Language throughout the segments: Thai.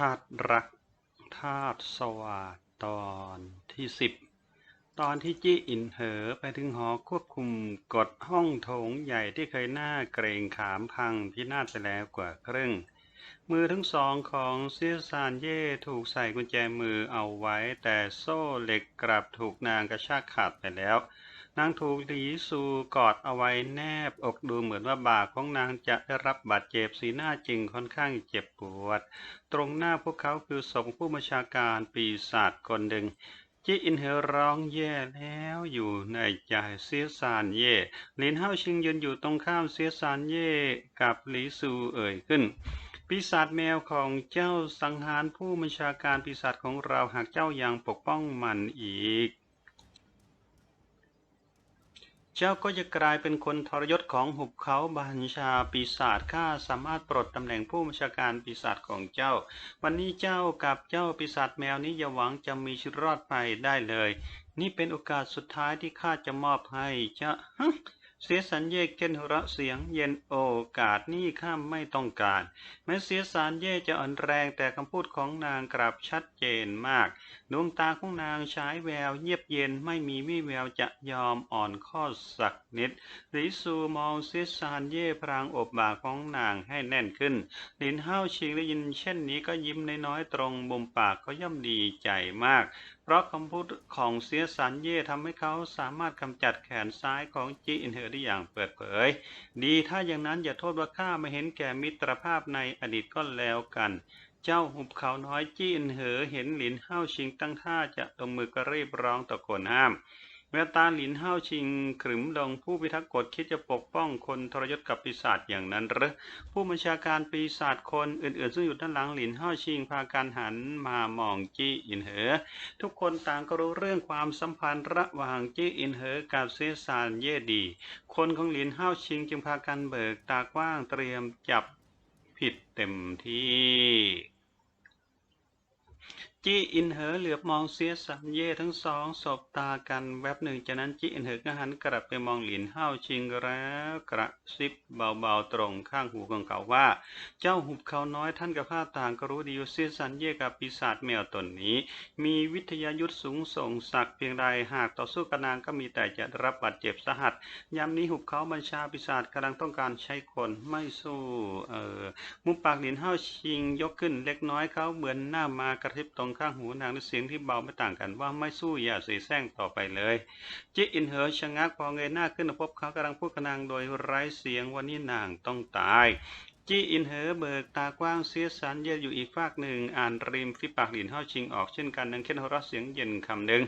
ธาตุรักธาตุสวัสดตอนที่สิบตอนที่จี้อินเหอไปถึงหอควบคุมกดห้องโถงใหญ่ที่เคยหน้าเกรงขามพังพินาศไปแล้วกว่าครึ่ง มือทั้งสองของเซียซานเย่ถูกใส่กุญแจมือเอาไว้ แต่โซ่เหล็กกลับถูกนางกระชากขาดไปแล้ว นางถูกหลีซูกอดเอาไว้แนบอกดูเหมือนว่าบ่าของนางจะได้รับบาดเจ็บสีหน้าจริงค่อนข้างเจ็บปวด ตรงหน้าพวกเขาคือศพผู้บัญชาการปีศาจคนหนึ่งจีอินเหอร้องแย่แล้วอยู่ในใจเสียซานเย่ลินเฮาชิงยืนอยู่ตรงข้ามเสียซานเย่กับหลีซูเอ่ยขึ้น ปีศาจแมวของเจ้าสังหารผู้บัญชาการปีศาจของเราหากเจ้ายังปกป้องมันอีก เจ้าก็จะกลายเป็นคนทรยศของหุบเขาบัญชาปีศาจข้าสามารถปลดตำแหน่งผู้บัญชาการปีศาจของเจ้า วันนี้เจ้ากับเจ้าปีศาจแมวนี้อย่าหวังจะมีชีวิตรอดไปได้เลย นี่เป็นโอกาสสุดท้ายที่ข้าจะมอบให้เจ้า เสียสัญเย่เกนหัวเระเสียงเย็นโอกาสนี่ข้ามไม่ต้องการ แม้เสียสารเย่จะอ่อนแรงแต่คำพูดของนางกลับชัดเจนมาก ดวงตาของนางฉายแววเยียบเย็นไม่มีวี่แววจะยอมอ่อนข้อสักนิดลิซูมองเสียสารเย่พรางอบบ่าของนางให้แน่นขึ้นลินเฮาชิงได้ยินเช่นนี้ก็ยิ้มน้อยๆตรงบุมปากเขาย่อมดีใจมาก เพราะคำพูดของเสียสันเย่ทำให้เขาสามารถกำจัดแขนซ้ายของจีอินเฮอได้อย่างเปิดเผย ดีถ้าอย่างนั้นอย่าโทษว่าข้าไม่เห็นแก่มิตรภาพในอดีตก็แล้วกัน เจ้าหุบเขาน้อยจี้อินเหอเห็นหลินเฮ้าชิงตั้งท่าจะลงมือก็รีบร้องตะโกนห้าม แววตาหลินห้าชิงขรึมลงผู้พิทักษ์กฎคิดจะปกป้องคนทรยศกับปีศาจอย่างนั้นหรือผู้บัญชาการปีศาจคนอื่นๆ ซึ่งอยู่ด้านหลังหลินห้าชิงพาการหันมามองจี้อินเหอ ทุกคนต่างก็รู้เรื่องความสัมพันธ์ระหว่างจี้อินเหอกับเซซานเย่ดี คนของหลินห้าชิงจึงพากันเบิกตากว้างเตรียมจับผิดเต็มที่ จี้อินเหอเหลือบมองเสียสันเย่ทั้งสองสบตากันแวบหนึ่งจากนั้นจี้อินเหอก็หันกลับไปมองหลินเห้าชิงแล้วกระซิบเบาๆตรงข้างหูของเขาว่า เจ้าหุบเขาน้อยท่านกับข้าต่างก็รู้ดีว่าเสียสันเย่กับปีศาจแมวตนนี้ มีวิทยายุทธสูงส่งศักดิ์เพียงใดหากต่อสู้กับนางก็มีแต่จะรับบาดเจ็บสาหัสยามนี้หุบเขาบัญชาปีศาจกำลังต้องการใช้คนไม่สู้เออมุมปากหลินเฮาชิงยกขึ้นเล็กน้อยเขาเหมือนหน้ามากระทิบตรงข้างหูนางด้วยเสียงที่เบาไม่ต่างกันว่าไม่สู้อย่าเสียแซงต่อไปเลยจิอินเหอชะงักพอเงยหน้าขึ้นพบเขากำลังพูดกับนางโดยไร้เสียงวันนี้นางต้องตายจี้อินเหอเบิกตากว้างเสียสันเย็นอยู่อีกฝากหนึ่ง อ่านริมฝีปากหลินเฮาชิงออกเช่นกันนังเค้นหัวเราะเสียงเย็นคำหนึ่ง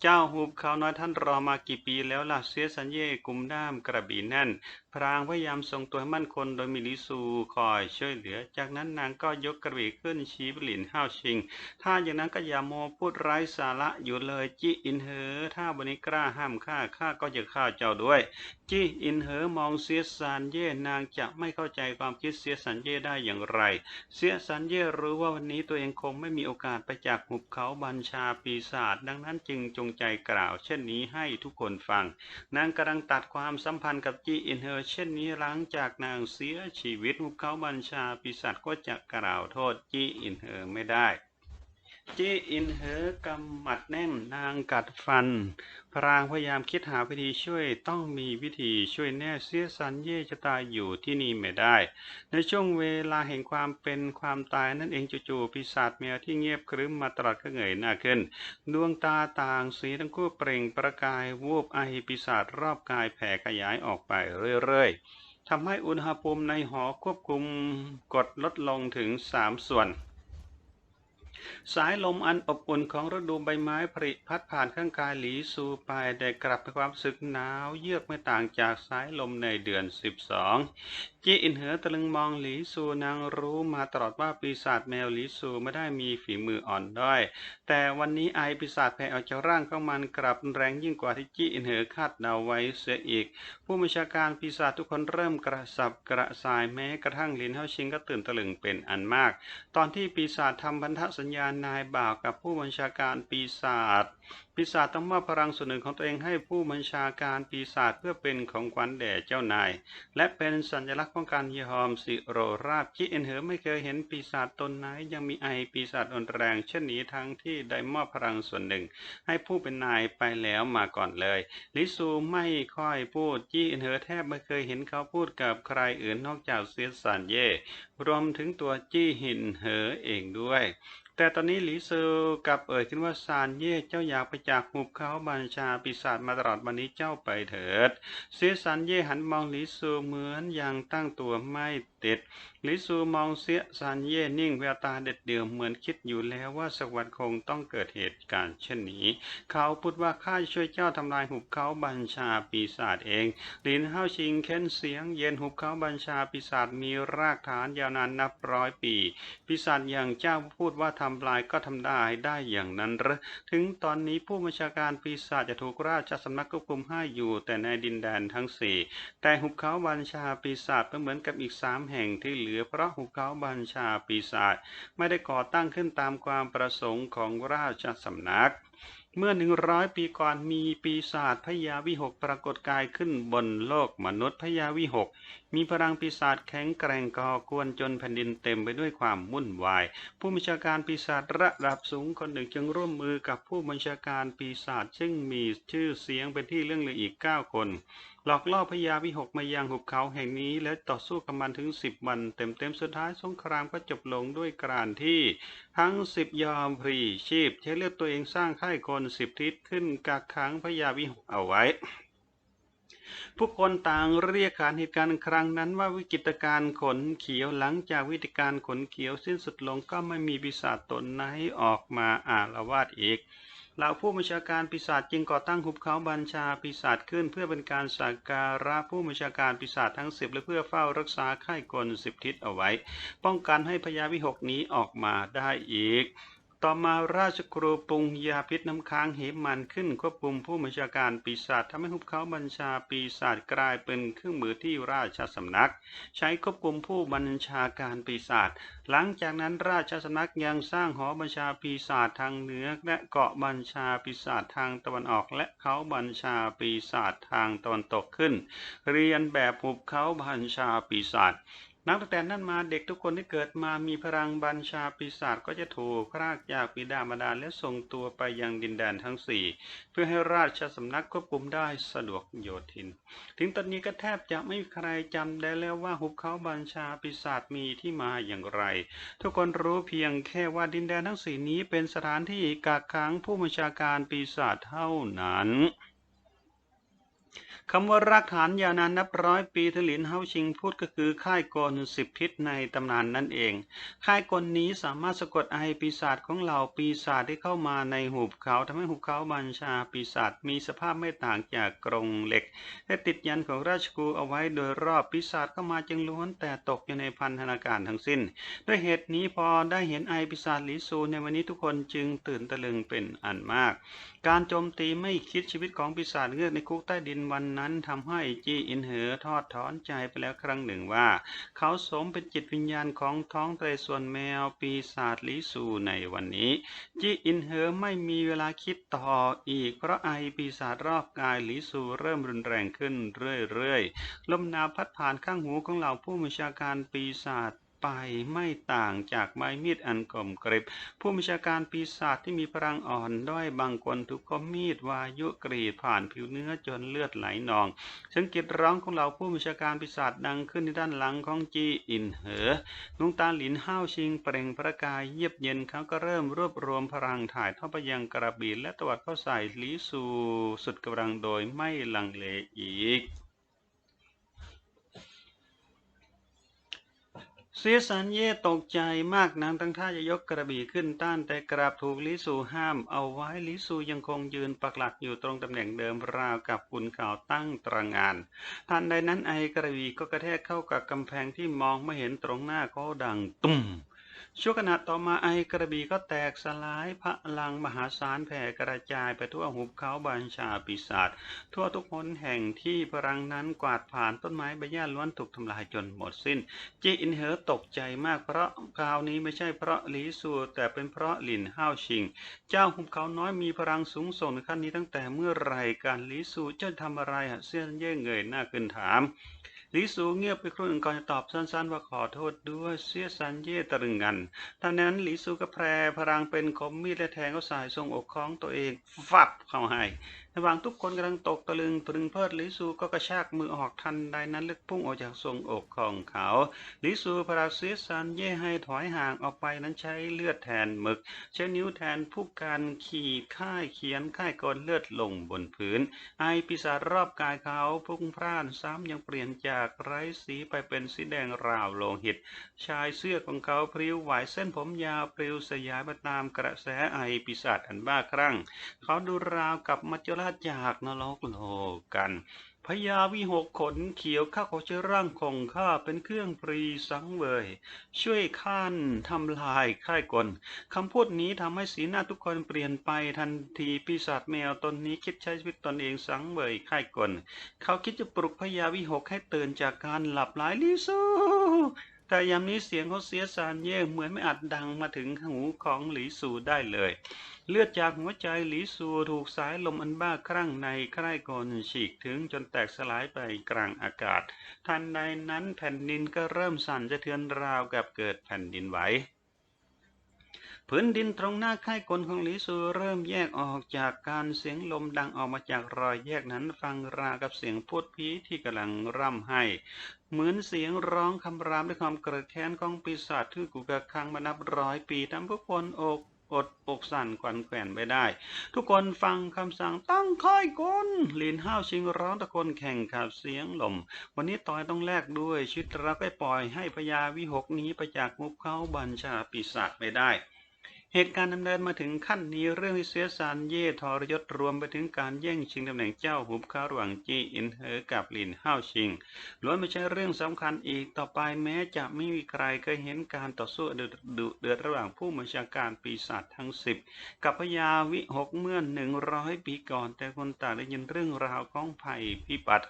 เจ้าหูบเขาน้อยท่านรอมากี่ปีแล้วล่ะเสียสัญเย่กุมด้ามกระบี่แน่น พรางพยายามทรงตัวให้มั่นคงโดยมีลิซูคอยช่วยเหลือ จากนั้นนางก็ยกกระบี่ขึ้นชี้ไปหลินห้าวชิง ถ้าอย่างนั้นก็อย่าโมพูดไร้สาระอยู่เลยจิอินเหอ ถ้าวันนี้กล้าห้ามข้าข้าก็จะฆ่าเจ้าด้วยจิอินเหอมองเสียสันเย่นางจะไม่เข้าใจความคิดเสียสันเย่ได้อย่างไร เสียสันเย่รู้ว่าวันนี้ตัวเองคงไม่มีโอกาสไปจากหุบเขาบัญชาปีศาจดังนั้นจึงจงใจกล่าว เช่นนี้ให้ทุกคนฟัง นางกำลังตัดความสัมพันธ์กับจีอินเฮอเช่นนี้หลังจากนางเสียชีวิตพวกเขาบัญชาปีศาจก็จะกล่าวโทษจีอินเฮอไม่ได้ จีอินเหอกำหมัดแน่นนางกัดฟัน พรางพยายามคิดหาวิธีช่วยต้องมีวิธีช่วยแน่เสียสันเย่จะตายอยู่ที่นี่ไม่ได้ ในช่วงเวลาแห่งความเป็นความตายนั่นเองจู่ๆปีศาจแมวที่เงียบครึ้มมาตลอดก็เงยหน้าขึ้น ดวงตาต่างสีทั้งคู่เปล่งประกายวูบไอปีศาจรอบกายแผ่ขยายออกไปเรื่อยๆทำให้อุณหภูมิในหอควบคุมกดลดลงถึงสามส่วน สายลมอันอบอุ่นของฤดูใบไม้ผลิพัดผ่านข้างกายหลีซูไปได้กลับไปความรู้สึกหนาวเยือกไม่ต่างจากสายลมในเดือน 12 จีอินเหอตะลึงมองหลีซูนางรู้มาตลอดว่าปีศาจแมวหลีซูไม่ได้มีฝีมืออ่อนด้อยแต่วันนี้ไอปีศาจแผ่ออกจากร่างของมันกลับแรงยิ่งกว่าที่จีอินเหอคาดเดาไว้เสียอีก ผู้บัญชาการปีศาจทุกคนเริ่มกระสับกระส่ายแม้กระทั่งลินเฮาชิงก็ตื่นตะลึงเป็นอันมาก ตอนที่ปีศาจทำพันธสัญญาญาณนายบ่าวกับผู้บัญชาการปีศาจ ปีศาจต้องมอบพลังส่วนหนึ่งของตัวเองให้ผู้บัญชาการปีศาจเพื่อเป็นของขวัญแด่เจ้านาย และเป็นสัญลักษณ์ของการยอมสิโรราบจิเอ็นเหอไม่เคยเห็นปีศาจตนไหนยังมีไอปีศาจอ่อนแรงเช่นนี้ทั้งที่ได้มอบพลังส่วนหนึ่ง ให้ผู้เป็นนายไปแล้วมาก่อนเลย ลิซูไม่ค่อยพูดจี้เอ็นเหอแทบไม่เคยเห็นเขาพูดกับใครอื่นนอกจากเซียสานเย่รวมถึงตัวจี้หินเหอเองด้วย แต่ตอนนี้หลีซือกลับเอ่ยขึ้นว่าซานเย่เจ้าอยากไปจากหุบเขาบัญชาปีศาจมาตลอดวันนี้เจ้าไปเถิดเสีซานเย่หันมองหลีซือเหมือนยังตั้งตัวไม่ติดลีซือมองเสียซานเย่นิ่งแววตาเด็ดเดี่ยวเหมือนคิดอยู่แล้วว่าสักวันคงต้องเกิดเหตุการณ์เช่นนี้ เขาพูดว่าข้าช่วยเจ้าทำลายหุบเขาบัญชาปีศาจเองลินเฮาชิงเค้นเสียงเย็นหุบเขาบัญชาปีศาจมีรากฐานยาวนานนับร้อยปีปีศาจอย่างเจ้าพูดว่าทำลายก็ทำได้ได้อย่างนั้นหรือถึงตอนนี้ผู้บัญชาการปีศาจจะถูกราชสำนักควบคุมให้อยู่แต่ในดินแดนทั้งสี่แต่หุบเขาบัญชาปีศาจก็เหมือนกับอีกสามแห่งแห่งที่เหลือเพราะหุเขาบัญชาปีศาจไม่ได้ก่อตั้งขึ้นตามความประสงค์ของราชสำนัก เมื่อหนึ่งร้อยปีก่อนมีปีศาจพญาวิหกปรากฏกายขึ้นบนโลกมนุษย์พญาวิหกมีพลังปีศาจแข็งแกร่งก่อกวนจนแผ่นดินเต็มไปด้วยความวุ่นวาย ผู้บัญชาการปีศาจระดับสูงคนหนึ่งจึงร่วมมือกับผู้บัญชาการปีศาจซึ่งมีชื่อเสียงเป็นที่เรื่องลืออีก 9 คน หลอกล่อพญาวิหกมายังหุบเขาแห่งนี้ และต่อสู้กับมันถึง 10 วันเต็มๆสุดท้ายสงครามก็จบลงด้วยการที่ ทั้งสิบยอมพรีชีพ ใช้เลือดตัวเองสร้างค่ายคนสิบทิศขึ้นกักขังพญาวิหกเอาไว้ ผู้คนต่างเรียกขานเหตุการณ์ครั้งนั้นว่าวิกฤตการณ์ขนเขียวหลังจากวิกฤตการณ์ขนเขียวสิ้นสุดลงก็ไม่มีปีศาจตนไหนออกมาอาละวาดอีกเหล่าผู้บัญชาการปีศาจจึงก่อตั้งหุบเขาบัญชาปีศาจขึ้น เพื่อเป็นการสักการะผู้บัญชาการปีศาจทั้งสิบและเพื่อเฝ้ารักษาค่ายกลสิบทิศเอาไว้ ป้องกันให้พญาวิหกนี้ออกมาได้อีก ต่อมาราชครูปรุงยาพิษน้ำค้างเหมันขึ้นควบคุมผู้บัญชาการปีศาจทำให้หุบเขาบัญชาปีศาจกลายเป็นเครื่องมือที่ราชสำนัก ใช้ควบคุมผู้บัญชาการปีศาจหลังจากนั้นราชสำนักยังสร้างหอบัญชาปีศาจทางเหนือและเกาะบัญชาปีศาจทางตะวันออกและเขาบัญชาปีศาจทางตะวันตกขึ้น เรียนแบบหุบเขาบัญชาปีศาจ นับตั้งแต่นั้นมาเด็กทุกคนที่เกิดมามีพลังบัญชาปีศาจก็จะถูกพรากจากบิดามารดาและส่งตัวไปยังดินแดนทั้งสี่เพื่อให้ราชสำนักควบคุมได้สะดวกโยทิน ถึงตอนนี้ก็แทบจะไม่มีใครจำได้แล้วว่าหุบเขาบัญชาปีศาจมีที่มาอย่างไร ทุกคนรู้เพียงแค่ว่าดินแดนทั้งสี่นี้เป็นสถานที่กักขังผู้บัญชาการปีศาจเท่านั้น คำว่ารากฐานยาวนานนับร้อยปีทลินเฮาชิงพูดก็คือค่ายกลสิบทิศในตำนานนั่นเอง ค่ายกลนี้สามารถสะกดไอปีศาจของเหล่าปีศาจที่เข้ามาในหุบเขาทำให้หุบเขาบัญชาปีศาจมีสภาพไม่ต่างจากกรงเหล็กและติดยันของราชกูเอาไว้โดยรอบปีศาจเข้ามาจึงล้วนแต่ตกอยู่ในพันธนาการทั้งสิ้น ด้วยเหตุนี้พอได้เห็นไอปีศาจหลีซูในวันนี้ทุกคนจึงตื่นตะลึงเป็นอันมาก การโจมตีไม่คิดชีวิตของปีศาจเงือกในคุกใต้ดินวันนั้นทำให้จีอินเหอทอดถอนใจไปแล้วครั้งหนึ่งว่า เขาสมเป็นจิตวิญญาณของท้องทะเลส่วนแมวปีศาจลิซูในวันนี้ จีอินเหอไม่มีเวลาคิดต่ออีก เพราะไอปีศาจรอบกายลิซูเริ่มรุนแรงขึ้นเรื่อยๆลมหนาวพัดผ่านข้างหูของเหล่าผู้บัญชาการปีศาจ ไปไม่ต่างจากไม้มีดอันคมกริบ ผู้บัญชาการปีศาจที่มีพลังอ่อนด้อยบางคนถูกคมมีดวายุกรีดผ่านผิวเนื้อจนเลือดไหลนองเสียงกรีดร้องของเหล่าผู้บัญชาการปีศาจดังขึ้นที่ด้านหลังของจีอินเหอดวงตาหลินห้าวชิงเปล่งประกายเยียบเย็นเขาก็เริ่มรวบรวมพลังถ่ายทอดไปยังกระบี่และตวัดเข้าใส่ลีซูสุดกำลังโดยไม่ลังเลอีก สียสันเย่ตกใจมากนางตั้งท่าจะยกกระบี่ขึ้นต้านแต่กราบถูกลิซูห้ามเอาไว้ลิซูยังคงยืนปักหลักอยู่ตรงตำแหน่งเดิมราวกับคุณข่าวตั้งตรงาน ทันใดนั้นไอกระบี่ก็กระแทกเข้ากับกำแพงที่มองไม่เห็นตรงหน้าก็ดังตุ้ม ชั่วขณะต่อมาไอกระบี่ก็แตกสลายพลังมหาศาลแผ่กระจายไปทั่วหุบเขาบัญชาปีศาจทั่วทุกหนแห่งที่พลังนั้นกวาดผ่านต้นไม้ใบหญ้าล้วนถูกทำลายจนหมดสิ้น จีอินเหอตกใจมากเพราะคราวนี้ไม่ใช่เพราะหลีซูแต่เป็นเพราะหลินห้าวชิง เจ้าหุบเขาน้อยมีพลังสูงส่งขั้นนี้ตั้งแต่เมื่อไหรการหลีซูเจ้าทำอะไรเซียนเย่เงยหน้าขึ้นถาม ลิสูเงียบไปครู่หนึ่งก่อนจะตอบสั้นๆ ว่าขอโทษด้วยเสียสันเย่ตรึงกันตอนนั้นลิสูก็แพร่พลังเป็นคมมีดและแทงเขาสายทรงอกของตัวเองฟับเข้าให้ ระหว่างทุกคนกำลังตกตะลึงตรึงเพลิดลิสูก็กระชากมือออกทันใดนั้นเลึกพุ่งออกจากทรงอกของเขาลิสูพลังเสียสันเย่ให้ถอยห่างออกไปนั้นใช้เลือดแทนหมึก ใช้นิ้วแทนผู้การขีดค่ายเขียนค่ายกลเลือดลงบนพื้น ไอปีศาจรอบกายเขาพุ่งพร่านซ้ำยังเปลี่ยนจากไร้สีไปเป็นสีแดงราวโลหิต ชายเสื้อของเขาพริ้วไหวเส้นผมยาวปลิวสยายไปตามกระแสไอปีศาจอันบ้าคลั่งเขาดูราวกับมัจจุราจากนรกโลกกันพญาวิหกขนเขียวข้าขาใช้ร่างของข้าเป็นเครื่องปรีสังเวย ช่วยข้านทำลายค่ายกลคำพูดนี้ทำให้สีหน้าทุกคนเปลี่ยนไปทันทีปีศาจแมวตนนี้คิดใช้ชีวิตตนเองสังเวยค่ายกลเขาคิดจะปลุกพญาวิหกให้ตื่นจากการหลับไหลลิซู แต่ยามนี้เสียงเขาเสียสารเย่เหมือนไม่อาจดังมาถึงหูของหลีสูได้เลย เลือดจากหัวใจหลีสูถูกสายลมอันบ้าคลั่งในใคร่กลฉีกถึงจนแตกสลายไปกลางอากาศ ทันใดนั้นแผ่นดินก็เริ่มสั่นสะเทือนราวกับเกิดแผ่นดินไหว พื้นดินตรงหน้าค่ายกลของหลีซูเริ่มแยกออกจากการเสียงลมดังออกมาจากรอยแยกนั้นฟังราวกับเสียงพูดผีที่กำลังร่ำไห้ เหมือนเสียงร้องคำรามด้วยความเกระแค้นของปีศาจที่กูกระคังมานับร้อยปีทำผู้คนอกอดอกสั่นขวัญแขวนไปได้ ทุกคนฟังคำสั่งตั้งค่ายกลลินห้าวชิงร้องตะโกนแข่งขับเสียงลม วันนี้ตอยต้องแลกด้วยชิตรักไม่ปล่อยให้พญาวิหกนี้ไปจากมุกเขาบัญชาปีศาจไม่ได้ เหตุการณ์ดำเนินมาถึงขั้นนี้เรื่องที่เสียสารเย่ทรยศรวมไปถึงการแย่งชิงตำแหน่งเจ้าหุบเขาระหว่างจีอินเหอกับหลินห้าวชิงล้วนไม่ใช่เรื่องสำคัญอีกต่อไปแม้จะไม่มีใครเคยเห็นการต่อสู้ดุเดือดระหว่างผู้บัญชาการปีศาจทั้งสิบกับพญาวิหกเมื่อหนึ่งร้อยปีก่อน แต่คนต่างได้ยินเรื่องราวของภัยพิบัติ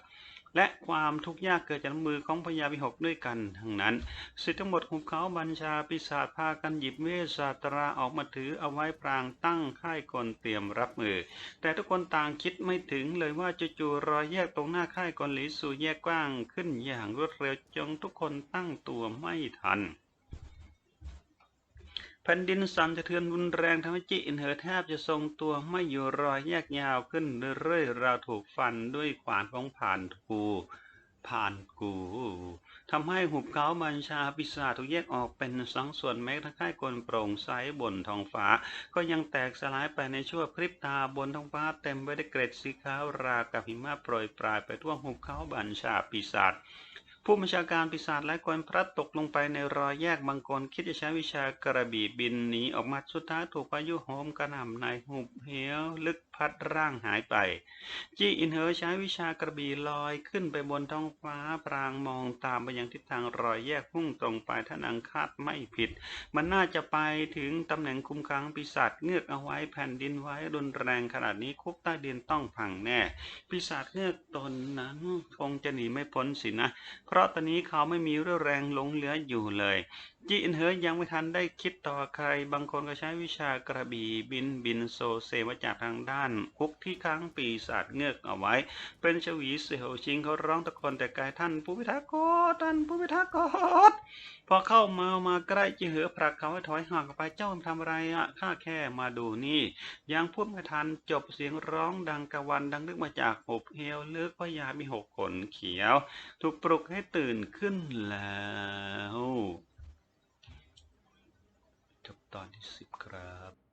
และความทุกข์ยากเกิดจากมือของพญาวิหกด้วยกันทั้งนั้นสิทธิ์ทั้งหมดของเขาบัญชาปีศาจพากันหยิบเวสศาสตราออกมาถือเอาไว้ปรางตั้งค่ายกลเตรียมรับมือ แต่ทุกคนต่างคิดไม่ถึงเลยว่าจู่ๆรอยแยกตรงหน้าค่ายกลหลีสู่แยกกว้างขึ้นอย่างรวดเร็วจนทุกคนตั้งตัวไม่ทัน แผ่นดินสั่นสะเทือนรุนแรงทำให้จิอินเหอแทบจะทรงตัวไม่อยู่รอยแยกยาวขึ้นเรื่อยๆราวถูกฟันด้วยขวานของผ่านกูผ่านกูทำให้หุบเขาบัญชาปีศาจถูกแยกออกเป็นสองส่วนแม้ทั้งค่ายกลโปร่งใสบนท้องฟ้า ก็ยังแตกสลายไปในชั่วพริบตาบนท้องฟ้าเต็มไปด้วยเกร็ดสีขาวรากับหิมะโปรยปลายไปทั่วหุบเขาบัญชาปีศาจ ผู้บัญชาการปีศาจหลายคนพระตกลงไปในรอยแยกบางคนคิดจะใช้วิชากระบี่บินหนีออกมาสุดท้ายถูกพายุโหมกระหน่ำในหุบเหวลึก พัดร่างหายไป จีอินเหอใช้วิชากระบี่ลอยขึ้นไปบนท้องฟ้าพรางมองตามไปยังทิศทางรอยแยกพุ่งตรงไปถ้านังคาดไม่ผิด มันน่าจะไปถึงตำแหน่งคุมขังปีศาจเงือกเอาไว้แผ่นดินไว้รุนแรงขนาดนี้คุกใต้ดินต้องพังแน่ ปีศาจเงือกตนนั้นคงจะหนีไม่พ้นสินะ เพราะตอนนี้เขาไม่มีเรี่ยวแรงหลงเหลืออยู่เลย จีอินเหอยังไม่ทันได้คิดต่อใคร บางคนก็ใช้วิชากระบี่บินบินโซเซมาจากทางด้านคุกที่ค้างปีศาจเงือกเอาไว้ เป็นชวีเสี่ยวชิงเขาร้องตะโกนแต่ไกลท่านผู้พิทักษ์กท่านผู้พิทักษ์กพอเข้ามามาใกล้จีเหอผลักเขาให้ถอยห่างออกไปเจ้าทำอะไรอะข้าแค่มาดูนี่ ยังพูดไม่ทันจบเสียงร้องดังกะวันดังนึกมาจากหบเฮวเลือกพยามีหกขนเขียว ถูกปลุกให้ตื่นขึ้นแล้ว ตอนที่สิบครับ